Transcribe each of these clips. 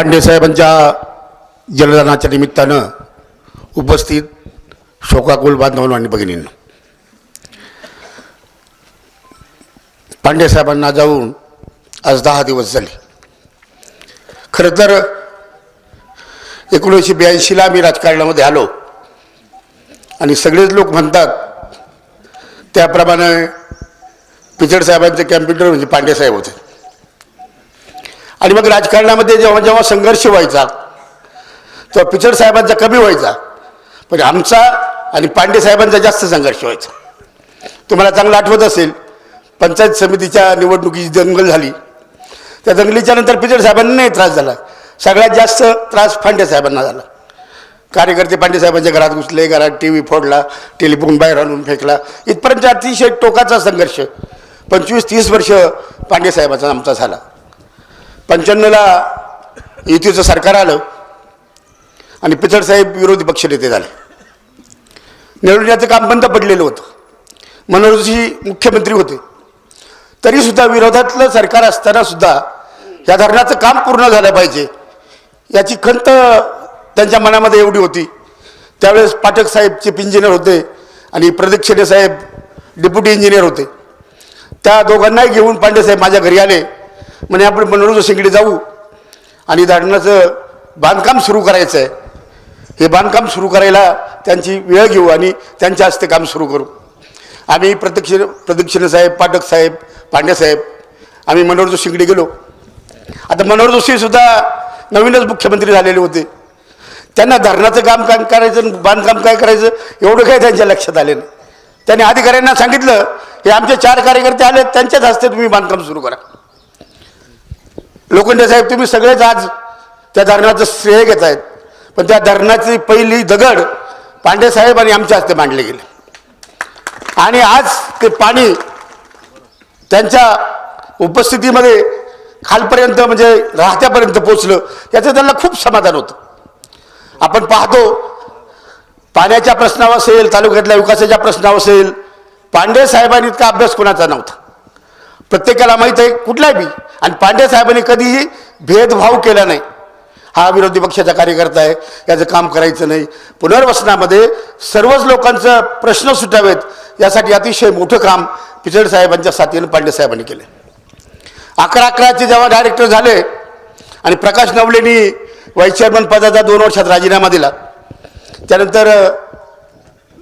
पांडेसाहेबांच्या जलदानाच्या निमित्तानं उपस्थित शोकाकुल बांधवांनो आणि भगिनींना. पांडेसाहेबांना जाऊन आज दहा दिवस झाले. खरं तर एकोणीसशे ब्याऐंशीला आम्ही राजकारणामध्ये आलो. आणि सगळेच लोक म्हणतात त्याप्रमाणे पिचड साहेबांचे कॅम्प्युटर म्हणजे पांडेसाहेब होते. आणि मग राजकारणामध्ये जेव्हा जेव्हा संघर्ष व्हायचा तेव्हा पिचड साहेबांचा कमी व्हायचा. पण आमचा आणि पांडे साहेबांचा जास्त संघर्ष व्हायचा. तुम्हाला चांगलं आठवत असेल पंचायत समितीच्या निवडणुकीची दंगल झाली. त्या दंगलीच्या नंतर पिचड साहेबांना नाही त्रास झाला. सगळ्यात जास्त त्रास पांडे साहेबांना झाला. कार्यकर्ते पांडे साहेबांच्या घरात घुसले घरात टी व्ही फोडला टेलिफोन बाहेर आणून फेकला. इथपर्यंत अतिशय टोकाचा संघर्ष. पंचवीस तीस वर्ष पांडेसाहेबाचा आमचा झाला. पंच्याण्णवला युतीचं सरकार आलं आणि पितळसाहेब विरोधी विरोधी पक्षनेते झाले. निवडण्याचं काम बंद पडलेलं होतं. मनोहरजी मुख्यमंत्री होते. तरीसुद्धा विरोधातलं सरकार असतानासुद्धा या धरणाचं काम पूर्ण झालं पाहिजे. याची खंत त्यांच्या मनामध्ये एवढी होती. त्यावेळेस पाठक साहेब चीफ इंजिनियर होते आणि प्रदीप साहेब डेप्युटी इंजिनियर होते. त्या दोघांनाही घेऊन पांडेसाहेब माझ्या घरी आले. म्हणे आपण मनोरंजन जोशींकडे जाऊ. आणि दाडणाचं बांधकाम सुरू करायचं आहे हे बांधकाम सुरू करायला त्यांची वेळ घेऊ आणि त्यांच्या हस्ते काम सुरू करू. आम्ही प्रदक्षिण प्रदक्षिण साहेब पाठक साहेब पांड्यासाहेब आम्ही मनोहर जोशींकडे गेलो. आता मनोहर जोशीसुद्धा नवीनच मुख्यमंत्री झालेले होते. त्यांना धरणाचं काम काय करायचं बांधकाम काय करायचं एवढं काही त्यांच्या लक्षात आले नाही. त्यांनी अधिकाऱ्यांना सांगितलं हे आमचे चार कार्यकर्ते आले त्यांच्याच हस्ते तुम्ही बांधकाम सुरू करा. लोखंडे साहेब तुम्ही सगळेच आज त्या धरणाचं श्रेय घेत आहेत पण त्या धरणाची पहिली दगड पांडे साहेब आणि आमच्या हस्ते मांडले गेले. आणि आज ते पाणी त्यांच्या उपस्थितीमध्ये खालपर्यंत म्हणजे राहत्यापर्यंत पोचलं याचं त्यांना खूप समाधान होतं. आपण पाहतो पाण्याच्या प्रश्नावर असेल तालुक्यातल्या विकासाच्या प्रश्नावर असेल पांडे साहेबांनी इतका अभ्यास कोणाचा नव्हता. प्रत्येकाला माहीत आहे कुठल्याही बी. आणि पांडे साहेबांनी कधीही भेदभाव केला नाही. हा विरोधी पक्षाचा कार्यकर्ता आहे याचं काम करायचं नाही. पुनर्वसनामध्ये सर्वच लोकांचं प्रश्न सुटावेत यासाठी अतिशय मोठं काम पिचड साहेबांच्या साथीनं पांडे साहेबांनी केलं अकरा अकराचे जेव्हा डायरेक्टर झाले आणि प्रकाश नवलेनी व्हाईस चेअरमन पदाचा दोन वर्षात राजीनामा दिला. त्यानंतर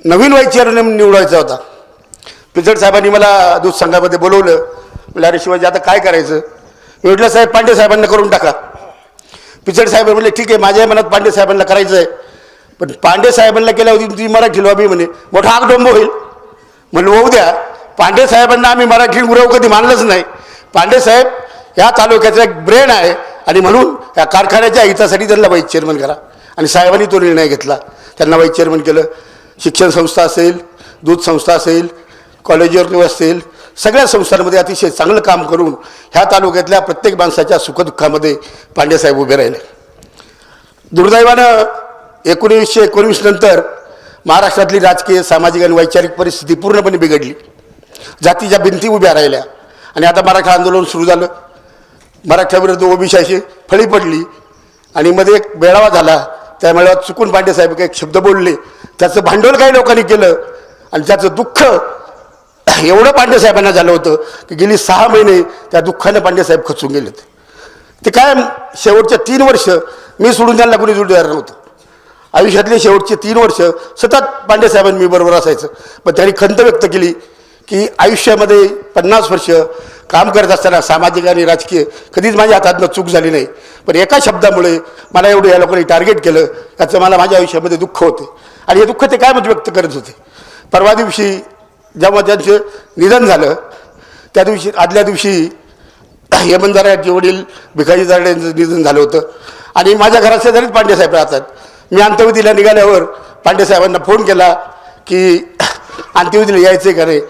नवीन व्हाईस चेअरमन निवडायचा होता. पिचड साहेबांनी मला दूध संघामध्ये बोलवलं. म्हणलं अरे शिवाजी आता काय करायचं? मी म्हटलं साहेब पांडे साहेबांना करून टाका. पिचड साहेब म्हणले ठीक आहे माझ्या मनात पांडे साहेबांना करायचं आहे पण पांडे साहेबांना केल्या होती तुम्ही मराठी लॉबी म्हणे मोठा आगडोंब होईल. म्हणलं होऊ द्या. पांडे साहेबांना आम्ही मराठी गुरव कधी मानलंच नाही. पांडे साहेब ह्या तालुक्याचा एक ब्रेन आहे आणि म्हणून या कारखान्याच्या हितासाठी त्यांना वाईस चेअरमन करा. आणि साहेबांनी तो निर्णय घेतला. त्यांना वाईस चेअरमन केलं. शिक्षण संस्था असेल दूध संस्था असेल कॉलेजवर असतील सगळ्या संस्थांमध्ये अतिशय चांगलं काम करून ह्या तालुक्यातल्या प्रत्येक माणसाच्या सुखदुःखामध्ये पांडेसाहेब उभे राहिले. दुर्दैवानं एकोणीसशे एकोणवीस नंतर महाराष्ट्रातली राजकीय सामाजिक आणि वैचारिक परिस्थिती पूर्णपणे बिघडली. जातीच्या भिंती उभ्या राहिल्या आणि आता मराठा आंदोलन सुरू झालं. मराठ्याविरुद्ध ओबीशाची फळी पडली आणि मध्ये एक मेळावा झाला. त्या मेळाव्यात चुकून पांडेसाहेब काही शब्द बोलले. त्याचं भांडवल काही लोकांनी केलं आणि त्याचं दुःख एवढं पांडेसाहेबांना झालं होतं की गेली सहा महिने त्या दुःखाने पांडेसाहेब खचून गेले होते. ते काय शेवटच्या तीन वर्ष मी सोडून त्यांना कोणी जोडीदार नव्हतं. आयुष्यातले शेवटचे तीन वर्ष सतत पांडेसाहेबांनी मी बरोबर असायचं. पण त्यांनी खंत व्यक्त केली की आयुष्यामध्ये पन्नास वर्ष काम करत असताना सामाजिक आणि राजकीय कधीच माझ्या हातातनं चूक झाली नाही. पण एका शब्दामुळे मला एवढं या लोकांनी टार्गेट केलं याचं मला माझ्या आयुष्यामध्ये दुःख होते. आणि हे दुःख ते काय म्हणजे व्यक्त करत होते. परवा दिवशी जेव्हा त्यांचं निधन झालं त्या दिवशी आदल्या दिवशी हेमंत दराचे वडील भिकाजी दराडे यांचं निधन झालं होतं. आणि माझ्या घरात शेजारीच पांडेसाहेब राहतात. मी अंत्यविधीला निघाल्यावर पांडेसाहेबांना फोन केला की अंत्यविधीला यायचं का रे?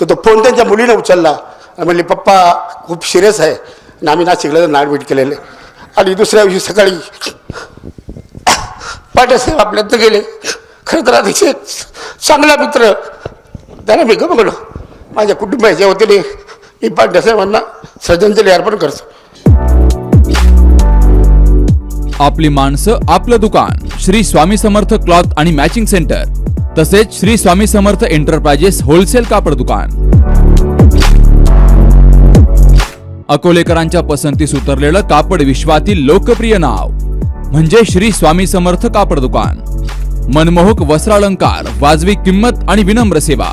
तर तो फोन त्यांच्या मुलीनं उचलला आणि म्हणले पप्पा खूप सिरियस आहे. आणि आम्ही नाशिकला नाडमीट केलेले आणि दुसऱ्या दिवशी सकाळी पांडेसाहेब आपल्यात गेले. खरं तर अतिशय चांगला मित्र त्याला मी गमगलो माझ्या कुटुंबाच्या वतीने मी पांडेसाहेबांना श्रद्धांजली अर्पण करतो. आपली माणसं आपलं दुकान श्री स्वामी समर्थ क्लॉथ आणि मॅचिंग सेंटर तसेच श्री स्वामी समर्थ एंटरप्राइजेस होलसेल कापड दुकान. अकोलेकरांच्या पसंतीस उतरलेलं कापड विश्वातील लोकप्रिय नाव म्हणजे श्री स्वामी समर्थ कापड दुकान. मनमोहक वस्त्रालंकार वाजवी किंमत आणि विनम्र सेवा.